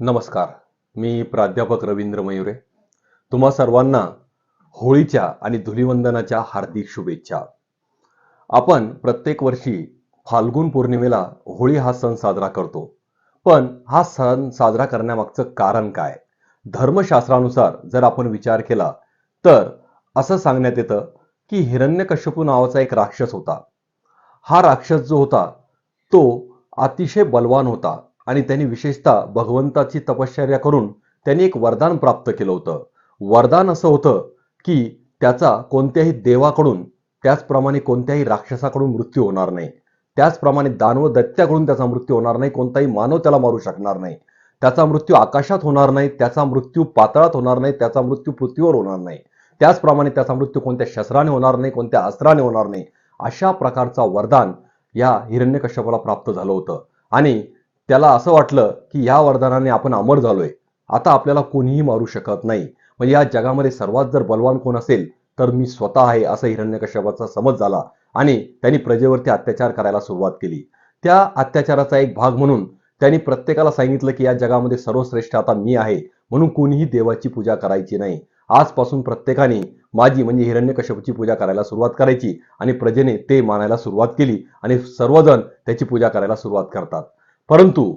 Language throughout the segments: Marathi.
नमस्कार. मी प्राध्यापक रवींद्र मयुरे. तुम्हा सर्वांना होळीच्या आणि धुलिवंदनाच्या हार्दिक शुभेच्छा. आपण प्रत्येक वर्षी फाल्गुन पौर्णिमेला होळी हा सण साजरा करतो. पण हा सण साजरा करण्यामागचं कारण काय? धर्मशास्त्रानुसार जर आपण विचार केला तर असं सांगण्यात येतं की हिरण्यकश्यपू नावाचा एक राक्षस होता. हा राक्षस जो होता तो अतिशय बलवान होता. आणि त्यांनी विशेषतः भगवंताची तपश्चर्या करून त्यांनी एक वरदान प्राप्त केलं होतं. वरदान असं होतं की त्याचा कोणत्याही देवाकडून त्याचप्रमाणे कोणत्याही राक्षसाकडून मृत्यू होणार नाही. त्याचप्रमाणे दानव दैत्याकडून त्याचा मृत्यू होणार नाही कोणताही मानव त्याला मारू शकणार नाही. त्याचा मृत्यू आकाशात होणार नाही त्याचा मृत्यू पातळात होणार नाही त्याचा मृत्यू पृथ्वीवर होणार नाही. त्याचप्रमाणे त्याचा मृत्यू कोणत्या शस्त्राने होणार नाही कोणत्या अस्त्राने होणार नाही. अशा प्रकारचा वरदान या हिरण्यकश्यपाला प्राप्त झालं होतं. आणि त्याला असं वाटलं की या वरदानाने आपण अमर झालोय. आता आपल्याला कोणीही मारू शकत नाही. म्हणजे या जगामध्ये सर्वात जर बलवान कोण असेल तर मी स्वतः आहे असं हिरण्यकश्यपाचा समज झाला आणि त्यांनी प्रजेवरती अत्याचार करायला सुरुवात केली. त्या अत्याचाराचा एक भाग म्हणून त्यांनी प्रत्येकाला सांगितलं की या जगामध्ये सर्वश्रेष्ठ आता मी आहे म्हणून कोणीही देवाची पूजा करायची नाही. आजपासून प्रत्येकाने माझी म्हणजे हिरण्यकश्यपची पूजा करायला सुरुवात करायची आणि प्रजेने ते मानायला सुरुवात केली आणि सर्वजण त्याची पूजा करायला सुरुवात करतात. परंतु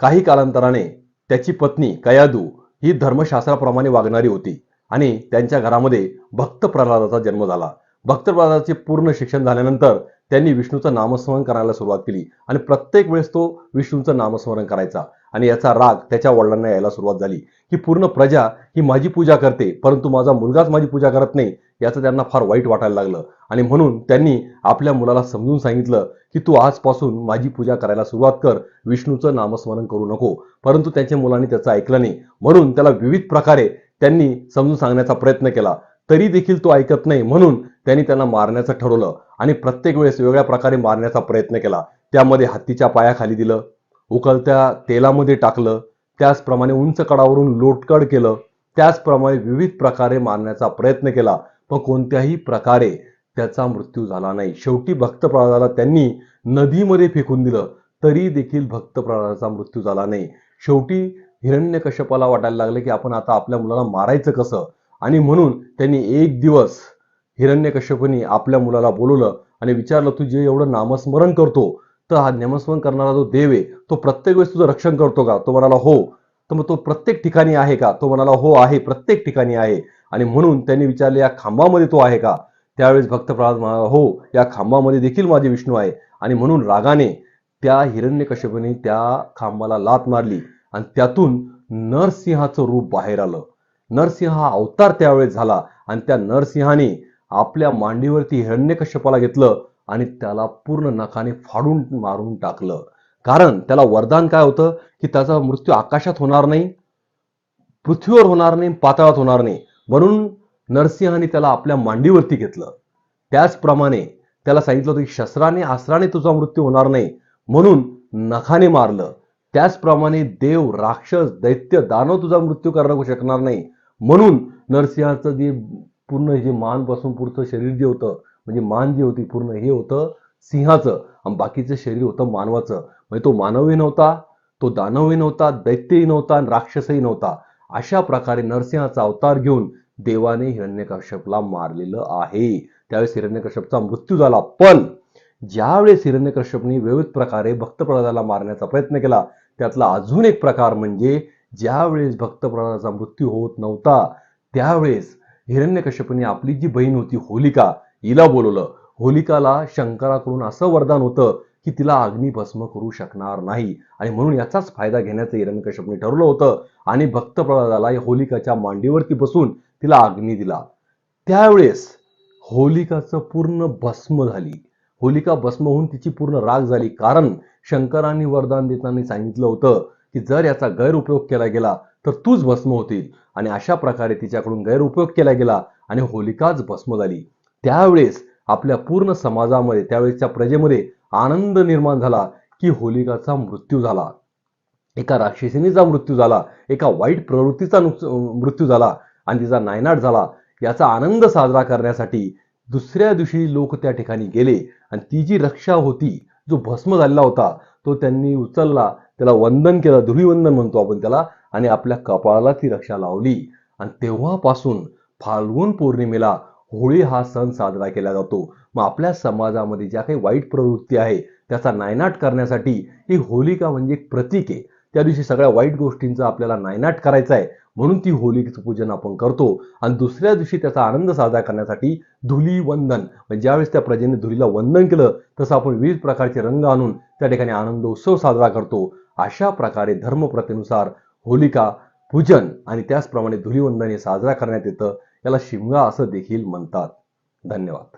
काही कालांतराने त्याची पत्नी कयादू ही धर्मशास्त्राप्रमाणे वागणारी होती आणि त्यांच्या घरामध्ये भक्त प्रल्हादाचा जन्म झाला. भक्तप्रदाचे पूर्ण शिक्षण झाल्यानंतर त्यांनी विष्णूचं नामस्मरण करायला सुरुवात केली. आणि प्रत्येक वेळेस तो विष्णूचं नामस्मरण करायचा. आणि याचा राग त्याच्या वडिलांना यायला सुरुवात झाली. की पूर्ण प्रजा ही माझी पूजा करते परंतु माझा मुलगाच माझी पूजा करत नाही याचं त्यांना फार वाईट वाटायला लागलं. आणि म्हणून त्यांनी आपल्या मुलाला समजून सांगितलं की तू आजपासून माझी पूजा करायला सुरुवात कर विष्णूचं नामस्मरण करू नको. परंतु त्यांच्या मुलांनी त्याचं ऐकलं नाही. म्हणून त्याला विविध प्रकारे त्यांनी समजून सांगण्याचा प्रयत्न केला. तरी देखील तो ऐकत नाही. म्हणून त्यांनी त्यांना मारण्याचं ठरवलं आणि प्रत्येक वेळेस वेगळ्या प्रकारे मारण्याचा प्रयत्न केला. त्यामध्ये हत्तीच्या पायाखाली दिलं उकलत्या तेलामध्ये टाकलं त्याचप्रमाणे उंच कडावरून लोटकड केलं त्याचप्रमाणे विविध प्रकारे मारण्याचा प्रयत्न केला. पण कोणत्याही प्रकारे त्याचा मृत्यू झाला नाही. शेवटी भक्त प्रल्हादाला त्यांनी नदीमध्ये फेकून दिलं तरी देखील भक्त प्रल्हादाचा मृत्यू झाला नाही. शेवटी हिरण्यकश्यपाला वाटायला लागलं की आपण आता आपल्या मुलाला मारायचं कसं? आणि म्हणून त्यांनी एक दिवस हिरण्यकश्यपनी आपल्या मुलाला बोलवलं आणि विचारलं तू जे एवढं नामस्मरण करतो तर हा नामस्मरण करणारा जो देव आहे तो प्रत्येक वेळेस तुझं रक्षण करतो का? तो म्हणाला हो. तर मग तो प्रत्येक ठिकाणी आहे का? तो म्हणाला हो आहे प्रत्येक ठिकाणी आहे. आणि म्हणून त्यांनी विचारले या खांबामध्ये तो आहे का? त्यावेळेस भक्त प्रल्हाद म्हणाला हो या खांबामध्ये देखील माझे विष्णू आहे. आणि म्हणून रागाने त्या हिरण्यकश्यपने त्या खांबाला लात मारली आणि त्यातून नरसिंहाचं रूप बाहेर आलं. नरसिंह हा अवतार त्यावेळेस झाला. आणि त्या नरसिंहाने आपल्या मांडीवरती हिरण्यकश्यपाला घेतलं आणि त्याला पूर्ण नखाने फाडून मारून टाकलं. कारण त्याला वरदान काय होतं? की त्याचा मृत्यू आकाशात होणार नाही पृथ्वीवर होणार नाही पाताळात होणार नाही. म्हणून नरसिंहाने त्याला आपल्या मांडीवरती घेतलं. त्याचप्रमाणे त्याला सांगितलं होतं की शस्त्राने अस्त्राने तुझा मृत्यू होणार नाही. म्हणून नखाने मारलं. त्याचप्रमाणे देव राक्षस दैत्य दानव तुझा मृत्यू करू शकणार नाही. म्हणून नरसिंहाचं जे पूर्ण जे मानपासून पुढचं शरीर जे होतं म्हणजे मान जे होती पूर्ण हे होतं सिंहाचं आणि बाकीचं शरीर होतं मानवाचं. म्हणजे तो मानवही नव्हता तो दानवही नव्हता दैत्यही नव्हता आणि राक्षसही नव्हता. अशा प्रकारे नरसिंहाचा अवतार घेऊन देवाने हिरण्यकश्यपला मारलेलं आहे. त्यावेळेस हिरण्यकश्यपचा मृत्यू झाला. पण ज्यावेळेस हिरण्यकश्यपने विविध प्रकारे भक्त प्रल्हादाला मारण्याचा प्रयत्न केला त्यातला अजून एक प्रकार म्हणजे ज्यावेळेस भक्तप्राणाचा मृत्यू होत नव्हता त्यावेळेस हिरण्यकश्यपने आपली जी बहीण होती होलिका हिला बोलवलं. होलिकाला शंकराकडून असं वरदान होतं की तिला अग्निभस्म करू शकणार नाही. आणि म्हणून याचाच फायदा घेण्याचं हिरण्यकश्यपने ठरवलं होतं आणि भक्त प्रल्हादाला या होलिकाच्या मांडीवरती बसून तिला अग्नी दिला. त्यावेळेस होलिकाचं पूर्ण भस्म झाली. होलिका भस्म होऊन तिची पूर्ण राग झाली. कारण शंकरांनी वरदान देताना सांगितलं होतं की जर याचा गैरउपयोग केला गेला तर तूच भस्म होतील. आणि अशा प्रकारे तिच्याकडून गैरउपयोग केला गेला आणि होलिकाच भस्म झाली. त्यावेळेस आपल्या पूर्ण समाजामध्ये त्यावेळेसच्या प्रजेमध्ये आनंद निर्माण झाला की होलिकाचा मृत्यू झाला. एका राक्षसिनीचा मृत्यू झाला एका वाईट प्रवृत्तीचा मृत्यू झाला आणि तिचा नायनाट झाला. याचा आनंद साजरा करण्यासाठी दुसऱ्या दिवशी लोक त्या ठिकाणी गेले आणि ती जी रक्षा होती जो भस्म झालेला होता तो त्यांनी उचलला त्याला वंदन केलं धुलीवंदन म्हणतो आपण त्याला आणि आपल्या कपाळाला ती रक्षा लावली. आणि तेव्हापासून फाल्गुन पौर्णिमेला होळी हा सण साजरा केला जातो. मग आपल्या समाजामध्ये ज्या काही वाईट प्रवृत्ती आहे त्याचा नायनाट करण्यासाठी ही होलिका म्हणजे एक प्रतीक आहे. त्या दिवशी सगळ्या वाईट गोष्टींचा आपल्याला नायनाट करायचा आहे. म्हणून ती होलिकेचं पूजन आपण करतो. आणि दुसऱ्या दिवशी त्याचा आनंद साजरा करण्यासाठी धुलीवंदन म्हणजे ज्यावेळेस त्या प्रजेने धुलीला वंदन केलं तसं आपण विविध प्रकारचे रंग आणून त्या ठिकाणी आनंद उत्सव साजरा करतो. अशा प्रकारे धर्मप्रथेनुसार होलिका पूजन आणि त्याचप्रमाणे धुलीवंदन हे साजरा करण्यात येतं. याला शिमगा असं देखील म्हणतात. धन्यवाद.